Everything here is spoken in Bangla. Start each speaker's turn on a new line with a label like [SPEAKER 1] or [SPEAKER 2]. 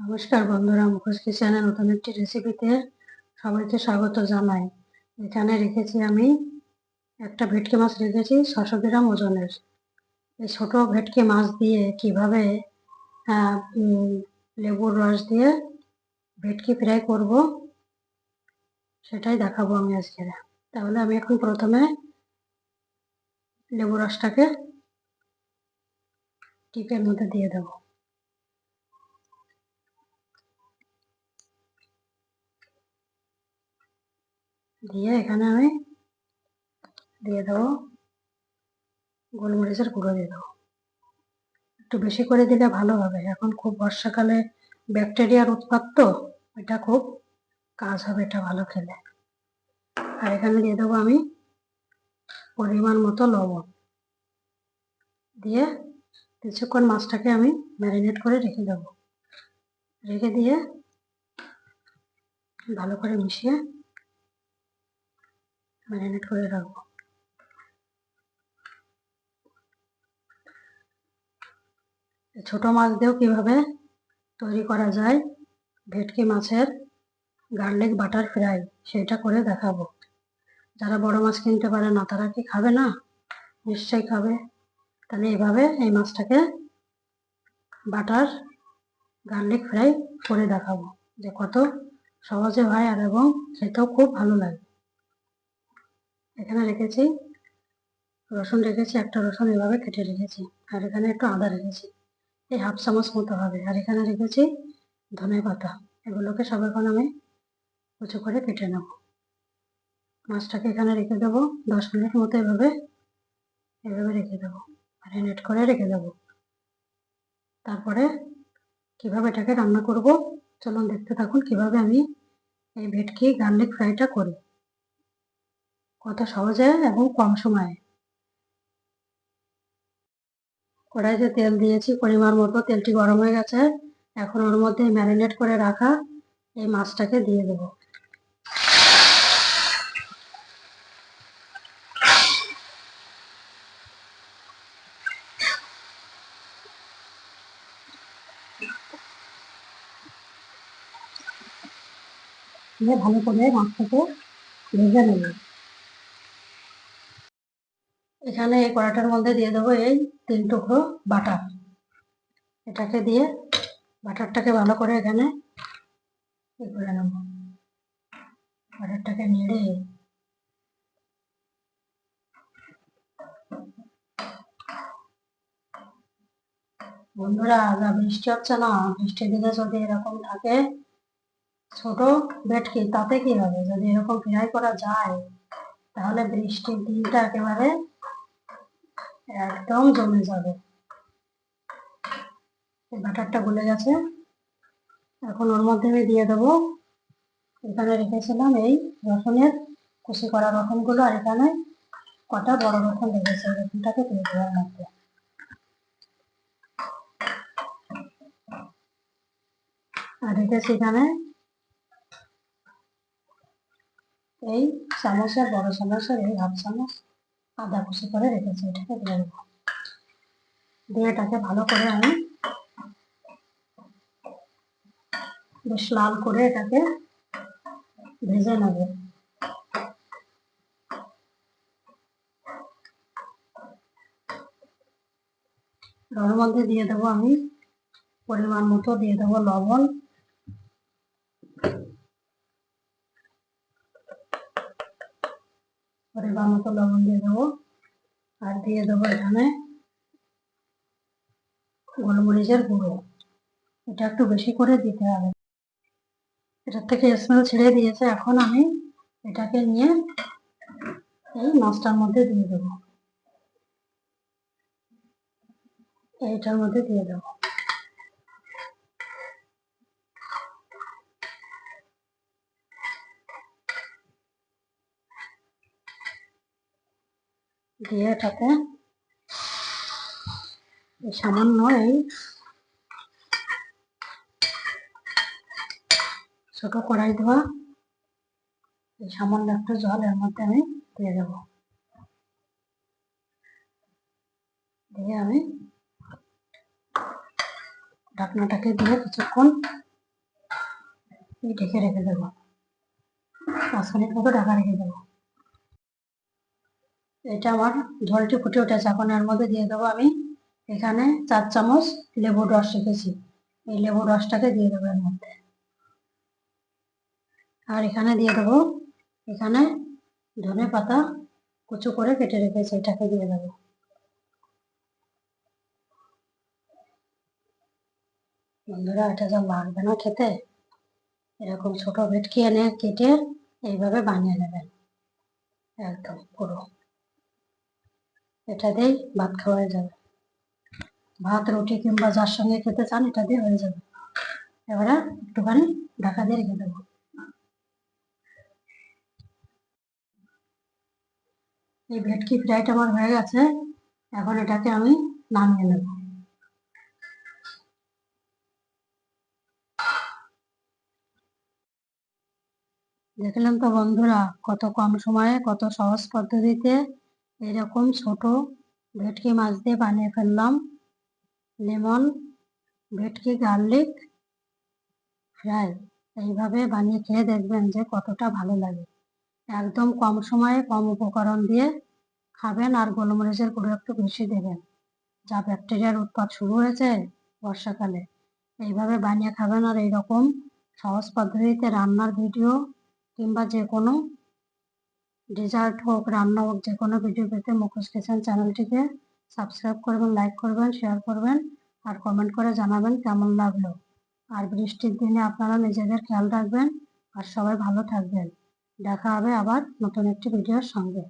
[SPEAKER 1] নমস্কার বন্ধুরা মুখোশ কিচেনে নতুন একটি রেসিপিতে সবাইকে স্বাগত জানাই। এখানে রেখেছি আমি একটা ভেটকি মাছ রেখেছি ছশো গ্রাম ওজনের। এই ছোট ভেটকি মাছ দিয়ে কীভাবে লেবুর রস দিয়ে ভেটকি ফ্রাই করব, সেটাই দেখাবো আমি আজকে। তাহলে আমি এখন প্রথমে লেবু রসটাকে টিপের মধ্যে দিয়ে দেবো। দিয়ে এখানে আমি দিয়ে দেবো গোলমরিচের গুঁড়ো দিয়ে দেবো। একটু বেশি করে দিলে ভালো হবে। এখন খুব বর্ষাকালে ব্যাকটেরিয়ার উৎপাত তো, এটা খুব কাজ হবে এটা ভালো খেলে। আর এখানে দিয়ে দেবো আমি পরিমাণ মতো লবণ। দিয়ে কিছুক্ষণ মাছটাকে আমি ম্যারিনেট করে রেখে দেবো। রেখে দিয়ে ভালো করে মিশিয়ে ম্যারিনেট করে রাখব। ছোট মাছ দিয়েও কীভাবে তৈরি করা যায়, ভেটকি মাছের গার্লিক বাটার ফ্রাই সেটা করে দেখাবো। যারা বড় মাছ কিনতে পারে না, তারা কি খাবে না? নিশ্চয়ই খাবে। তাহলে এভাবে এই মাছটাকে বাটার, গার্লিক ফ্রাই করে দেখাবো যে কত সহজে হয় আর এবং খেতেও খুব ভালো লাগে। এখানে রেখেছি রসুন রেখেছি, একটা রসুন এভাবে কেটে রেখেছি, আর এখানে একটু আদা রেখেছি। এই হাফ চামচ মতো হবে, আর এখানে রেখেছি ধনে পাতা। এগুলোকে সব এখন আমি কুচো করে কেটে নেব। মাছটাকে এখানে রেখে দেবো, দশ মিনিট মতো এভাবে এভাবে রেখে দেবো, ম্যারিনেট করে রেখে দেবো। তারপরে কীভাবে এটাকে রান্না করব, চলুন দেখতে থাকুন কীভাবে আমি এই ভেটকি গার্লিক ফ্রাইটা করি। কত সহজে এবং কম সময়ে। কড়াইতে তেল দিয়েছি, পরিমাণ মতো। তেলটি গরম হয়ে গেছে। এখন ওর মধ্যে ম্যারিনেট করে রাখা এই মাছটাকে দিয়ে দেবো। ভালো করে মাছটাকে ভেজে নেব। এখানে এই কড়াটার মধ্যে দিয়ে দেবো এই তিন টুকরো বাটার। এটাকে দিয়ে বাটারটাকে ভালো করে এখানে ই করে নেব। বাটারটাকে নেড়ে বন্ধুরা, যা বৃষ্টি হচ্ছে না, বৃষ্টির দিনে যদি এরকম থাকে, ছোট বেটকি, তাতে কি হবে? যদি এরকম ফ্রাই করা যায়, তাহলে বৃষ্টির দিনটা একেবারে একদম জমে যাবে। বাটারটা গলে গেছে। এখন ওর মধ্যে আমি দিয়ে দেবো। এখানে রেখেছিলাম এই রসুনের কুচি করা রসুনগুলো, আর এখানে কটা বড় রসুন রেখেছে রসুনটাকে দিয়ে দেওয়ার মধ্যে। আর রেখেছি এখানে এই চামচের, বড় চামচের, এই হাফ চামচ। আদা কুচি করে রেখেছি, এটাকে দিয়ে দেবো। দিয়ে এটাকে ভালো করে আমি বেশ লাল করে এটাকে ভেজে নেব। ওর মধ্যে দিয়ে দেবো আমি পরিমাণ মতো, দিয়ে দেবো লবণ। পরিমাণ মতো লবণ দিয়ে দেবো। আর দিয়ে দেবো এখানে গোলমরিচের গুঁড়ো। এটা একটু বেশি করে দিতে হবে। এটার থেকে স্মেল ছেড়ে দিয়েছে। এখন আমি এটাকে নিয়ে এই মাছটার মধ্যে দিয়ে দেবো। এইটার মধ্যে দিয়ে দেবো। এটাতে সামান্য এই ছোট কড়াই দেওয়া এই সামান্য একটু জল এর মধ্যে আমি দিয়ে দেব। দিয়ে আমি ঢাকনাটাকে দিয়ে কিছুক্ষণ ঢেকে রেখে দেবো। পাঁচ মিনিট মতো ঢাকা রেখে দেবো। এটা আমার ঝোলটি ফুটে উঠেছে। এখন এর মধ্যে দিয়ে দেবো আমি এখানে চার চামচ লেবুর রস রেখেছি। এই লেবুর রসটাকে দিয়ে দেবো এর মধ্যে। আর এখানে দিয়ে দেবো, এখানে ধনে পাতা কুচু করে কেটে রেখেছি, এটাকে দিয়ে দেবো। বন্ধুরা, এটা যা লাগবে না খেতে, এরকম ছোট ভেটকি এনে কেটে এইভাবে বানিয়ে নেবেন। একদম পুরো। এটা দিয়েই ভাত খাওয়া যাবে। ভাত, রুটি কিংবা যার সঙ্গে খেতে চান, এটা দিয়ে হয়ে যাবে। এবারে একটুখানি ঢাকা দিয়ে রেখে দেবো। এই ভেটকি ফ্রাইটা আমার হয়ে গেছে। এখন এটাকে আমি নামিয়ে নেব। দেখলাম তো বন্ধুরা, কত কম সময়ে, কত সহজ পদ্ধতিতে এরকম ছোট ভেটকি মাছ দিয়ে বানিয়ে ফেললাম। লেমন, ভেটকি, গার্লিক, ফ্রাই। এইভাবে বানিয়ে খেয়ে দেখবেন যে কতটা ভালো লাগে। একদম কম সময়ে কম উপকরণ দিয়ে খাবেন আর গোলমরিচের গুঁড়ো একটু বেশি দেবেন। যা ব্যাকটেরিয়ার উৎপাদ শুরু হয়েছে বর্ষাকালে। এইভাবে বানিয়ে খাবেন আর এইরকম সহজ পদ্ধতিতে রান্নার ভিডিও কিংবা যে কোনো ডেজার্ট হোক, রান্না হোক, যে কোনো ভিডিও পেতে মুখোশ কিচেন চ্যানেলটিকে সাবস্ক্রাইব করবেন লাইক করবেন শেয়ার করবেন আর কমেন্ট করে জানাবেন কেমন লাগল। আর বৃষ্টির দিনে আপনারা নিজেদের খেয়াল রাখবেন আর সবাই ভালো থাকবেন। দেখা হবে আবার নতুন একটি ভিডিওর সঙ্গে।